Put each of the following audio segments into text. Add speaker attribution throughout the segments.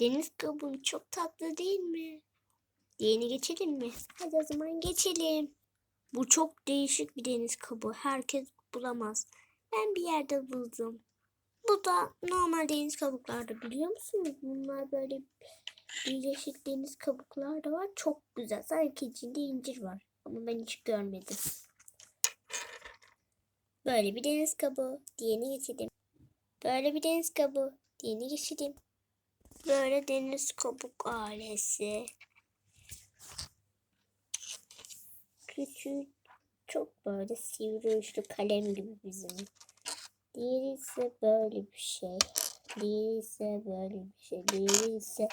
Speaker 1: Deniz kabuğu çok tatlı değil mi? Diğerine geçelim mi? Hadi o zaman geçelim. Bu çok değişik bir deniz kabuğu. Herkes bulamaz. Ben bir yerde buldum. Bu da normal deniz kabuklarda biliyor musunuz? Bunlar böyle birleşik deniz kabuklar da var. Çok güzel. Sanki içinde incir var. Ama ben hiç görmedim. Böyle bir deniz kabuğu. Diğerine geçelim. Böyle bir deniz kabuğu. Diğerine geçelim. Böyle deniz kabuk ailesi. Küçük, çok böyle sivri uçlu kalem gibi bizim. Diğeri ise böyle bir şey. Diğeri ise böyle bir şey. Diğeri ise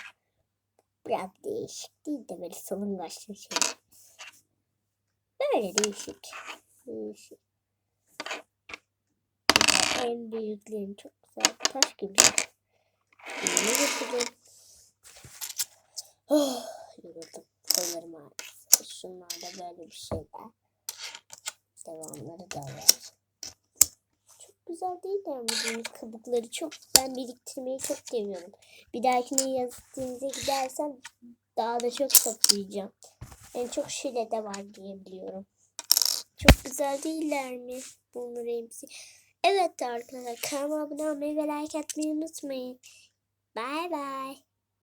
Speaker 1: biraz değişik değil de böyle salıngaçlı şey. Böyle değişik. Değişik. En büyüklerin çok güzel taş gibi. Yeni getirdim. Oh, yoruldum. Kollarım ağrıyor. Şunlar da böyle bir şeyler. Devamları da var. Çok güzel değil de bu kabukları çok ben biriktirmeyi çok seviyorum. Bir dahakine yazıldığınızda gidersem daha da çok toplayacağım. En çok şile de var diye biliyorum. Çok güzel değiller mi? Bunun hepsi. Evet arkadaşlar kanalıma abone olmayı ve like atmayı unutmayın. 拜拜。